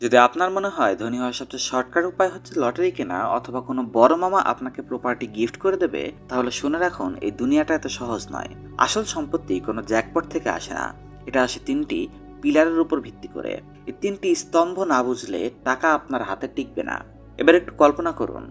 যদি আপনার মনে হয় ধনী হওয়ার সবচেয়ে শর্টকাট উপায় হচ্ছে লটারি কেনা অথবা কোনো বড় মামা আপনাকে প্রপার্টি গিফট করে দেবে, তাহলে শুনে রাখুন, এই দুনিয়াটা এত সহজ নয়। আসল সম্পত্তি কোনো জ্যাকপট থেকে আসে না। এটা আসে তিনটি পিলারের উপর ভিত্তি করে। এই তিনটি স্তম্ভ না বুঝলে টাকা আপনার হাতে টিকবে না। এবার একটু কল্পনা করুন।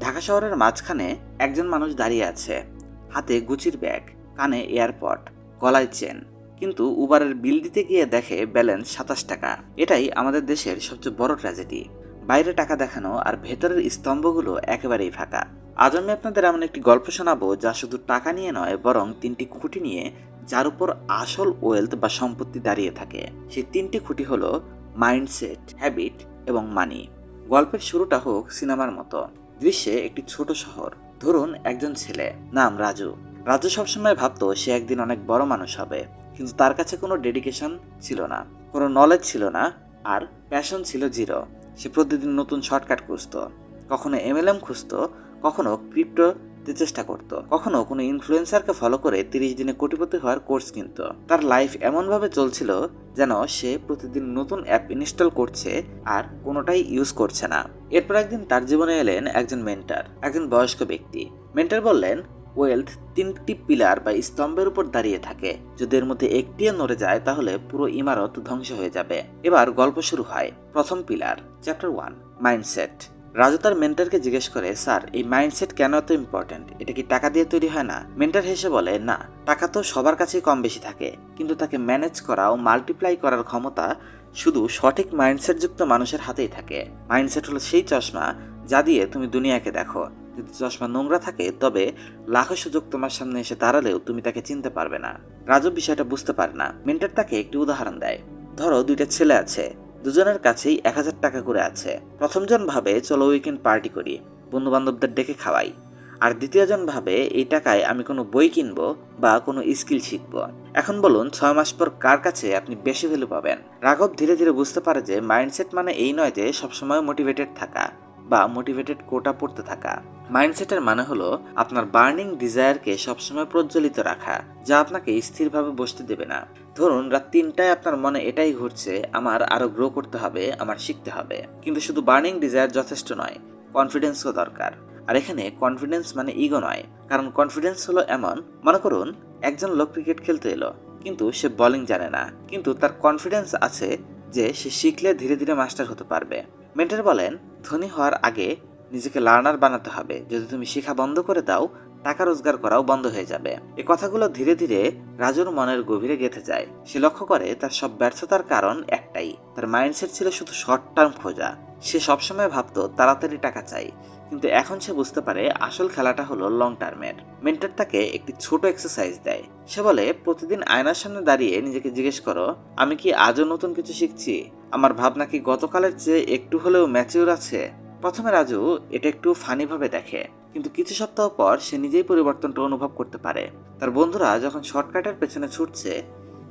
ঢাকা শহরের মাঝখানে একজন মানুষ দাঁড়িয়ে আছে। হাতে গুচির ব্যাগ, কানে এয়ারপড, গলায় চেন। কিন্তু উবারের বিল দিতে গিয়ে দেখে ব্যালেন্স সাতাশ টাকা। এটাই আমাদের দেশের সবচেয়ে বড় ট্র্যাজেডি। বাইরে টাকা দেখানো আর ভেতরের স্তম্ভগুলো একেবারেই ফাঁকা। আজ আমি আপনাদের এমন একটি গল্প শোনাবো যা শুধু টাকা নিয়ে নয়, বরং তিনটি খুঁটি নিয়ে, যার উপর আসল ওয়েলথ বা সম্পত্তি দাঁড়িয়ে থাকে। সেই তিনটি খুঁটি হলো মাইন্ডসেট হ্যাবিট এবং মানি গল্পের শুরুটা হোক সিনেমার মতো। দৃশ্যে একটি ছোট শহর। ধরুন একজন ছেলে। নাম রাজু। রাজু সবসময় ভাবতো সে একদিন অনেক বড় মানুষ হবে। কিন্তু তার কাছে কোনো ডেডিকেশন ছিল না, কোনো নলেজ ছিল না, আর প্যাশন ছিল জিরো সে প্রতিদিন নতুন শর্টকাট খুঁজতো, কখনো এমএলএম খুঁজতো, কখনো ক্রিপ্টোতে চেষ্টা করত, কখনো কোনো ইনফ্লুয়েন্সারকে ফলো করে তিরিশ দিনে কোটিপতি হওয়ার কোর্স কিনত। তার লাইফ এমনভাবে চলছিল যেন সে প্রতিদিন নতুন অ্যাপ ইনস্টল করছে আর কোনোটাই ইউজ করছে না। এরপর একদিন তার জীবনে এলেন একজন মেন্টার একজন বয়স্ক ব্যক্তি। মেন্টার বললেন ওয়েলথ তিনটি পিলার বা স্তম্ভের উপর দাঁড়িয়ে থাকে। যদি এর মধ্যে একটিও নড়ে যায়, তাহলে পুরো ইমারত ধ্বংস হয়ে যাবে। এবার গল্প শুরু হয়। প্রথম pillar chapter one mindset Raju তার মেন্টারকে জিজ্ঞেস করে, স্যার, এই মাইন্ডসেট কেন এত ইম্পর্টেন্ট এটা কি টাকা দিয়ে তৈরি হয় না? মেন্টার হেসে বলে, না, টাকা তো সবার কাছেই কম বেশি থাকে। কিন্তু তাকে ম্যানেজ করা ও মাল্টিপ্লাই করার ক্ষমতা শুধু সঠিক মাইন্ডসেট যুক্ত মানুষের হাতেই থাকে। মাইন্ডসেট হলো সেই চশমা যা দিয়ে তুমি দুনিয়াকে দেখো। যদি চশমা নোংরা থাকে, তবে লাখো সুযোগ তোমার সামনে এসে দাঁড়ালেও তুমি তাকে চিনতে পারবে না। রাজু বিষয়টা বুঝতে পারে না। মেন্টার তাকে একটি উদাহরণ দেয়। ধরো, দুইটা ছেলে আছে। দুজনের কাছেই এক হাজার টাকা করে আছে। প্রথমজন ভাবে, চলো উইকেন্ড পার্টি করি। বন্ধু বান্ধবদের ডেকে খাওয়াই। আর দ্বিতীয়জন ভাবে, এই টাকায় আমি কোনো বই কিনবো বা কোনো স্কিল শিখব। এখন বলুন, ছয় মাস পর কার কাছে আপনি বেশি ভ্যালু পাবেন? রাঘব ধীরে ধীরে বুঝতে পারে যে মাইন্ডসেট মানে এই নয় যে, সবসময় মোটিভেটেড থাকা। বা মোটিভেটেড কোটা পড়তে থাকা। মাইন্ডসেটের মানে হলো আপনার বার্নিং ডিজায়ারকে সবসময় প্রজ্বলিত রাখা, যা আপনাকে স্থিরভাবে বসতে দেবে না। ধরুন, রাত তিনটায় আপনার মনে এটাই ঘুরছে, আমার আরও গ্রো করতে হবে, আমার শিখতে হবে। কিন্তু শুধু বার্নিং ডিজায়ার যথেষ্ট নয় কনফিডেন্সও দরকার। আর এখানে কনফিডেন্স মানে ইগো নয়, কারণ কনফিডেন্স হলো এমন, মনে করুন, একজন লোক ক্রিকেট খেলতে এলো, কিন্তু সে বোলিং জানে না। কিন্তু তার কনফিডেন্স আছে যে সে শিখলে ধীরে ধীরে মাস্টার হতে পারবে। মেন্টার বলেন ধনী হওয়ার আগে নিজেকে লার্নার বানাতে হবে। যদি তুমি শিখা বন্ধ করে দাও, টাকা রোজগার করাও বন্ধ হয়ে যাবে। এ কথাগুলো ধীরে ধীরে রাজুর মনের গভীরে গেঁথে যায়। সে লক্ষ্য করে তার সব ব্যর্থতার কারণ একটাই। তার মাইন্ডসেট ছিল শুধু শর্ট টার্ম খোঁজা। সে সবসময় ভাবতো তাড়াতাড়ি টাকা চাই, কিন্তু এখন সে বুঝতে পারে আসল খেলাটা হলো লং টার্মের মেন্টার তাকে একটি ছোট এক্সারসাইজ দেয়। সে বলে, প্রতিদিন আয়নার সামনে দাঁড়িয়ে নিজেকে জিজ্ঞেস করো, আমি কি আজও নতুন কিছু শিখছি? আমার ভাবনা কি গতকালের চেয়ে একটু হলেও ম্যাচিউর আছে? প্রথমে রাজু এটা একটু ফানিভাবে দেখে, কিন্তু কিছু সপ্তাহ পর সে নিজেই পরিবর্তনটা অনুভব করতে পারে। তার বন্ধুরা যখন শর্টকাটের পেছনে ছুটছে,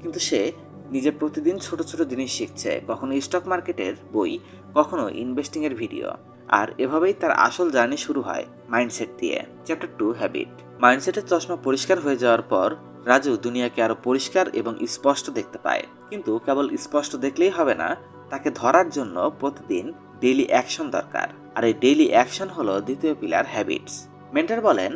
কিন্তু সে নিজে প্রতিদিন ছোট ছোট জিনিস শিখছে, কখনো স্টক মার্কেটের বই, কখনো ইনভেস্টিং এর ভিডিও আর এভাবেই তার আসল জার্নি শুরু হয় মাইন্ডসেট দিয়ে। চ্যাপ্টার টু হ্যাবিট মাইন্ডসেটের চশমা পরিষ্কার হয়ে যাওয়ার পর রাজু দুনিয়াকে আরও পরিষ্কার এবং স্পষ্ট দেখতে পায়। কিন্তু কেবল স্পষ্ট দেখলেই হবে না, তাকে ধরার জন্য প্রতিদিন ডেইলি অ্যাকশন দরকার। আর এই ডেইলি অ্যাকশন হলো দ্বিতীয় পিলার হ্যাবিটস মেন্টার বলেন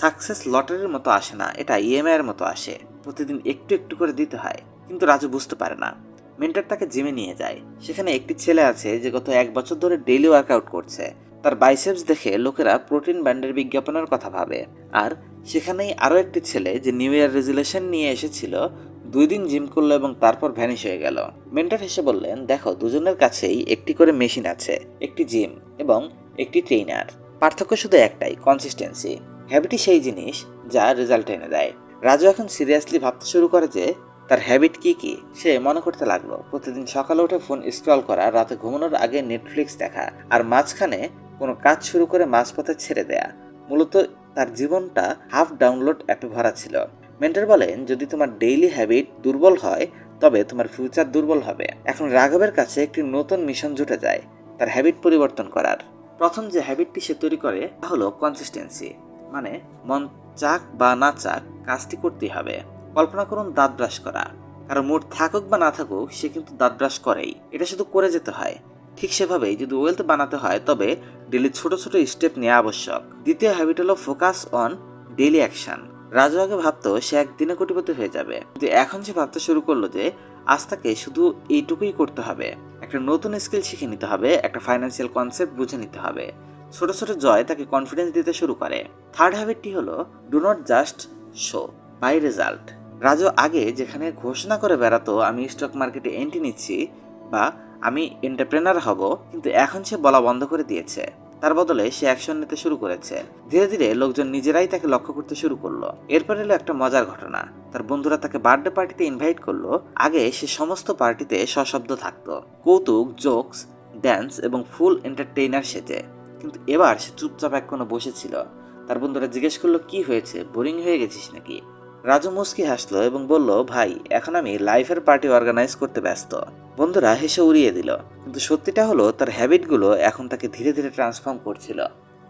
সাকসেস লটারির মতো আসে না, এটা ইএমআই এর মতো আসে। প্রতিদিন একটু একটু করে দিতে হয়। কিন্তু রাজু বুঝতে পারে না। মেন্টার তাকে জিমে নিয়ে যায়। সেখানে একটি ছেলে আছে যে গত এক বছর ধরে ডেইলি ওয়ার্কআউট করছে। তার বাইসেপস দেখে লোকেরা প্রোটিন ব্যান্ডের বিজ্ঞাপনের কথা ভাবে। আর সেখানেই আরও একটি ছেলে যে নিউ ইয়ার রেজুলেশন নিয়ে এসেছিল, দুই দিন জিম করল এবং তারপর ভ্যানিশ হয়ে গেল। মেন্টার হেসে বললেন, দেখো, দুজনের কাছেই একটি করে মেশিন আছে, একটি জিম এবং একটি ট্রেইনার। পার্থক্য শুধু একটাই কনসিস্টেন্সি হ্যাবিটই সেই জিনিস যা রেজাল্ট এনে দেয়। রাজু এখন সিরিয়াসলি ভাবতে শুরু করে যে তার হ্যাবিট কি কি? সে মনে করতে লাগল, প্রতিদিন সকালে উঠে ফোন স্ক্রল করা, রাতে ঘুমানোর আগে নেটফ্লিক্স দেখা, আর মাঝখানে কোনো কাজ শুরু করে মাঝপথে ছেড়ে দেয়া। মূলত তার জীবনটা হাফ ডাউনলোড অ্যাপে ভরা ছিল। মেন্টার বলেন, যদি তোমার ডেইলি হ্যাবিট দুর্বল হয়, তবে তোমার ফিউচার দুর্বল হবে। এখন রাঘবের কাছে একটি নতুন মিশন জুটে যায়, তার হ্যাবিট পরিবর্তন করার। প্রথম যে হ্যাবিটটি সে তৈরি করে, তা হলো কনসিস্টেন্সি মানে মন চাক বা না চাক কাজটি করতেই হবে। কল্পনা করুন দাঁত ব্রাশ করা। কারণ মুড থাকুক বা না থাকুক, সে কিন্তু দাঁত ব্রাশ করেই। এটা শুধু করে যেতে হয়। ঠিক সেভাবেই যদি ওয়েলথ বানাতে হয়, তবে ডেলি ছোট ছোট স্টেপ নেওয়া আবশ্যক। দ্বিতীয় হ্যাবিট হলো focus on daily action. Raju আগে ভাবতো সে একদিনে কোটিপতি হয়ে যাবে। কিন্তু এখন সে ভাবতে শুরু করল যে, আজ তাকে শুধু এইটুকুই করতে হবে। একটা নতুন স্কিল শিখে নিতে হবে, একটা ফাইন্যান্সিয়াল কনসেপ্ট বুঝে নিতে হবে। ছোট ছোট জয় তাকে কনফিডেন্স দিতে শুরু করে। থার্ড হ্যাবিটটি হলো, do not just show by result. Raju আগে যেখানে ঘোষণা করে বেড়াতো, আমি স্টক মার্কেটে এন্ট্রি নিচ্ছি বা আমি এন্টারপ্রেনার হব, কিন্তু এখন সে বলা বন্ধ করে দিয়েছে। তার বদলে সে অ্যাকশন নিতে শুরু করেছে। ধীরে ধীরে লোকজন নিজেরাই তাকে লক্ষ্য করতে শুরু করল। এরপর এলো একটা মজার ঘটনা। তার বন্ধুরা তাকে বার্থডে পার্টিতে ইনভাইট করল। আগে সে সমস্ত পার্টিতে সশব্দ থাকতো। কৌতুক জোকস ড্যান্স এবং ফুল এন্টারটেইনার সেজে। কিন্তু এবার সে চুপচাপ এক কোনো বসেছিল তার বন্ধুরা জিজ্ঞেস করল, কি হয়েছে? বোরিং হয়ে গেছিস নাকি? রাজু মুস্কি হাসলো এবং বলল, ভাই, এখন আমি লাইফের পার্টি অর্গানাইজ করতে ব্যস্ত। বন্ধুরা হেসে উড়িয়ে দিল। কিন্তু সত্যিটা হলো, তার হ্যাবিটগুলো এখন তাকে ধীরে ধীরে ট্রান্সফর্ম করছিল।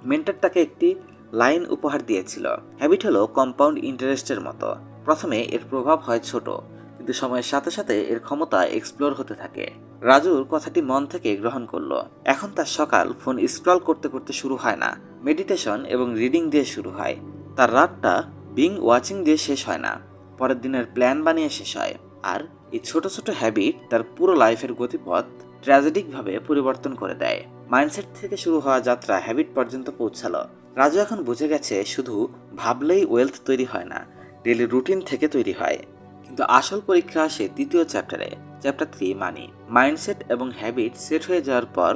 মেন্টার তাকে একটি লাইন উপহার দিয়েছিল। হ্যাবিট হলো কম্পাউন্ড ইন্টারেস্টের মতো। প্রথমে এর প্রভাব হয় ছোট, কিন্তু সময়ের সাথে সাথে এর ক্ষমতা এক্সপ্লোর হতে থাকে। রাজুর কথাটি মন থেকে গ্রহণ করল। এখন তার সকাল ফোন স্ক্রল করতে করতে শুরু হয় না। মেডিটেশন এবং রিডিং দিয়ে শুরু হয়। তার রাতটা বিং ওয়াচিং দিয়ে শেষ হয় না। পরের দিনের প্ল্যান বানিয়ে শেষ হয়। আর এই ছোট ছোট হ্যাবিট তার পুরো লাইফের গতিপথ ট্র্যাজেডিকভাবে পরিবর্তন করে দেয়। মাইন্ডসেট থেকে শুরু হওয়া যাত্রা হ্যাবিট পর্যন্ত পৌঁছালো। রাজু এখন বুঝে গেছে শুধু ভাবলেই ওয়েলথ তৈরি হয় না ডেলি রুটিন থেকে তৈরি হয়। কিন্তু আসল পরীক্ষা আসে দ্বিতীয় চ্যাপ্টারে চ্যাপ্টার থ্রি মানি মাইন্ডসেট এবং হ্যাবিট সেট হয়ে যাওয়ার পর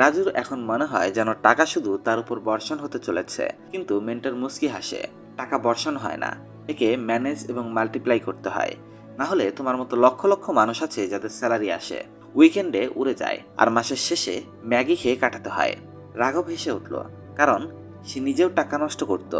রাজুর এখন মনে হয় যেন টাকা শুধু তার উপর বর্ষণ হতে চলেছে, কিন্তু মেন্টার মুস্কি হাসে। টাকা বর্ষণ হয় না। একে ম্যানেজ এবং মাল্টিপ্লাই করতে হয়। না হলে তোমার মতো লক্ষ লক্ষ মানুষ আছে যাদের স্যালারি আসে। উইকেন্ডে উড়ে যায় আর মাসের শেষে ম্যাগি খেয়ে কাটাতে হয়। রাঘব হেসে উঠল, কারণ সে নিজেও টাকা নষ্ট করত।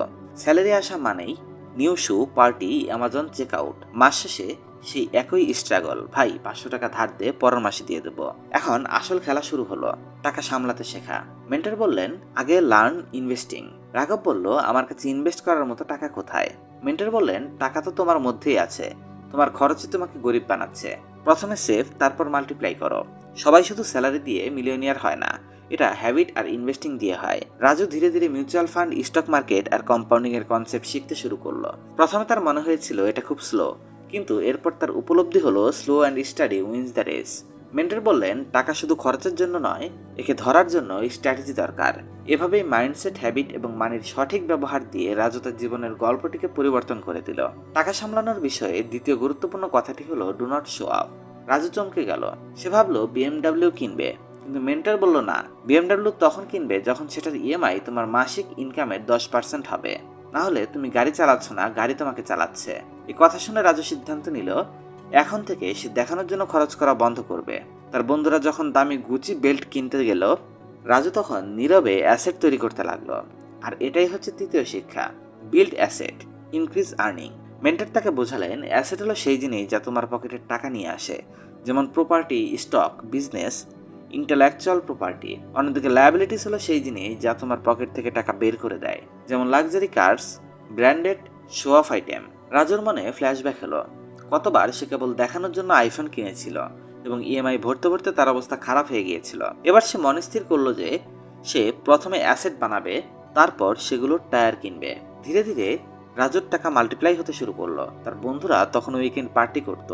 স্যালারি আসা মানেই new shoe, party, Amazon, check out. মাস শেষে সেই একই স্ট্রাগল ভাই, পাঁচশো টাকা ধার দিয়ে পরের মাসে দিয়ে দেবো। এখন আসল খেলা শুরু হলো টাকা সামলাতে শেখা। মেন্টর বললেন, আগে লার্ন ইনভেস্টিং রাঘব বলল, আমার কাছে ইনভেস্ট করার মতো টাকা কোথায়? মেন্টর বললেন, টাকা তো তোমার মধ্যেই আছে। তোমার খরচই তোমাকে গরিব বানাচ্ছে। প্রথমে সেভ তারপর মাল্টিপ্লাই করো। সবাই শুধু স্যালারি দিয়ে মিলিয়নিয়ার হয় না, এটা হ্যাবিট আর ইনভেস্টিং দিয়ে হয়। রাজু ধীরে ধীরে মিউচুয়াল ফান্ড স্টক মার্কেট আর কম্পাউন্ডিং এর কনসেপ্ট শিখতে শুরু করল। প্রথমে তার মনে হয়েছিল, এটা খুব স্লো কিন্তু এরপর তার উপলব্ধি হলো slow and steady wins the race mentor বললেন, টাকা শুধু খরচের জন্য নয়, একে ধরার জন্য স্ট্র্যাটেজি দরকার। এভাবেই মাইন্ডসেট হ্যাবিট এবং মানির সঠিক ব্যবহার দিয়ে রাজু তার জীবনের গল্পটিকে পরিবর্তন করে দিল। টাকা সামলানোর বিষয়ে দ্বিতীয় গুরুত্বপূর্ণ কথাটি হলো do not show up Raju চমকে গেল। সে ভাবলো বিএমডাব্লিউ কিনবে। কিন্তু মেন্টার বলল, না। বিএমডাব্লিউ তখন কিনবে যখন সেটার ইএমআই তোমার মাসিক ইনকামের দশ পার্সেন্ট হবে। না হলে তুমি গাড়ি চালাচ্ছ না, গাড়ি তোমাকে চালাচ্ছে। এই কথা শুনে রাজু সিদ্ধান্ত নিল, এখন থেকে সে দেখানোর জন্য খরচ করা বন্ধ করবে। তার বন্ধুরা যখন দামি গুচি বেল্ট কিনতে গেল, রাজু তখন নীরবে অ্যাসেট তৈরি করতে লাগল। আর এটাই হচ্ছে তৃতীয় শিক্ষা, build asset, increase earning. Mentor তাকে বোঝালেন, অ্যাসেট হলো সেই জিনিস যা তোমার পকেটের টাকা নিয়ে আসে। যেমন property, stock, business intellectual property অন্যদিকে লায়াবিলিটিস হলো সেই জিনিস যা তোমার পকেট থেকে টাকা বের করে দেয়। যেমন luxury cars branded show off item রাজুর মনে ফ্ল্যাশব্যাক হলো। কতবার সে কেবল দেখানোর জন্য আইফোন কিনেছিল এবং ইএমআই ভরতে ভরতে তার অবস্থা খারাপ হয়ে গিয়েছিল। এবার সে মনে স্থির করল যে সে প্রথমে অ্যাসেট বানাবে, তারপর সেগুলো টায়ার কিনবে। ধীরে ধীরে রাজুর টাকা মাল্টিপ্লাই হতে শুরু করল। তার বন্ধুরা তখন উইকেন্ড পার্টি করত,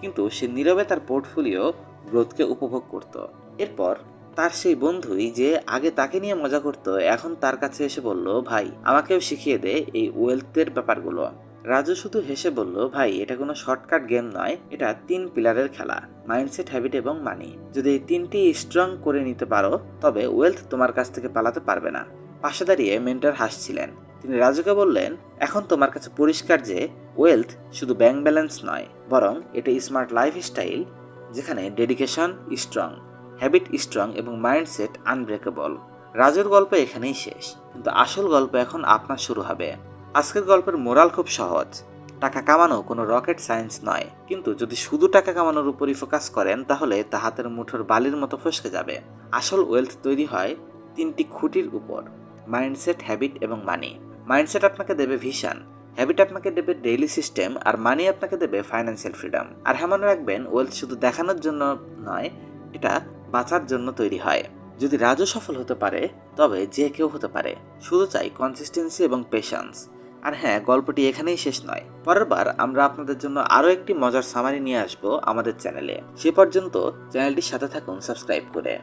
কিন্তু সে নীরবে তার পোর্টফোলিও গ্রোথকে উপভোগ করত। এরপর তার সেই বন্ধুই যে আগে তাকে নিয়ে মজা করতো, এখন তার কাছে এসে বলল, ভাই, আমাকেও শিখিয়ে দে এই ওয়েলথের ব্যাপারগুলো। রাজু শুধু হেসে বলল, ভাই, এটা কোনো শর্টকাট গেম নয়, এটা তিন পিলারের খেলা মাইন্ডসেট হ্যাবিট এবং মানি যদি এই তিনটি স্ট্রং করে নিতে পারো, তবে ওয়েলথ তোমার কাছ থেকে পালাতে পারবে না। পাশে দাঁড়িয়ে মেন্টার হাসছিলেন। তিনি রাজুকে বললেন, এখন তোমার কাছে পরিষ্কার যে ওয়েলথ শুধু ব্যাংক ব্যালেন্স নয়, বরং এটা স্মার্ট লাইফ স্টাইল যেখানে ডেডিকেশন স্ট্রং হ্যাবিট স্ট্রং এবং মাইন্ডসেট আনব্রেকেবল রাজুর গল্প এখানেই শেষ। কিন্তু আসল গল্প এখন আপনার শুরু হবে। আজকের গল্পের মোরাল খুব সহজ। টাকা কামানো কোনো রকেট সায়েন্স নয়। কিন্তু যদি শুধু টাকা কামানোর উপরই ফোকাস করেন, তাহলে তা হাতের মুঠোর বালির মতো ফসকে যাবে। আসল ওয়েলথ তৈরি হয় তিনটি খুঁটির উপর। মাইন্ডসেট হ্যাবিট এবং মানি মাইন্ডসেট আপনাকে দেবে ভিশন হ্যাবিট আপনাকে দেবে ডেইলি সিস্টেম আর মানি আপনাকে দেবে ফাইন্যান্সিয়াল ফ্রিডম আর হ্যাঁ রাখবেন ওয়েলথ শুধু দেখানোর জন্য নয়, এটা বাঁচার জন্য তৈরি হয়। যদি রাজও সফল হতে পারে, তবে যে কেউ হতে পারে। শুধু চাই কনসিস্টেন্সি এবং পেশেন্স আর হ্যাঁ গল্পটি এখানেই শেষ নয়। পরের বার আমরা আপনাদের জন্য আরও একটি মজার সামারি নিয়ে আসব আমাদের চ্যানেলে সে পর্যন্ত চ্যানেলটির সাথে থাকুন সাবস্ক্রাইব করে।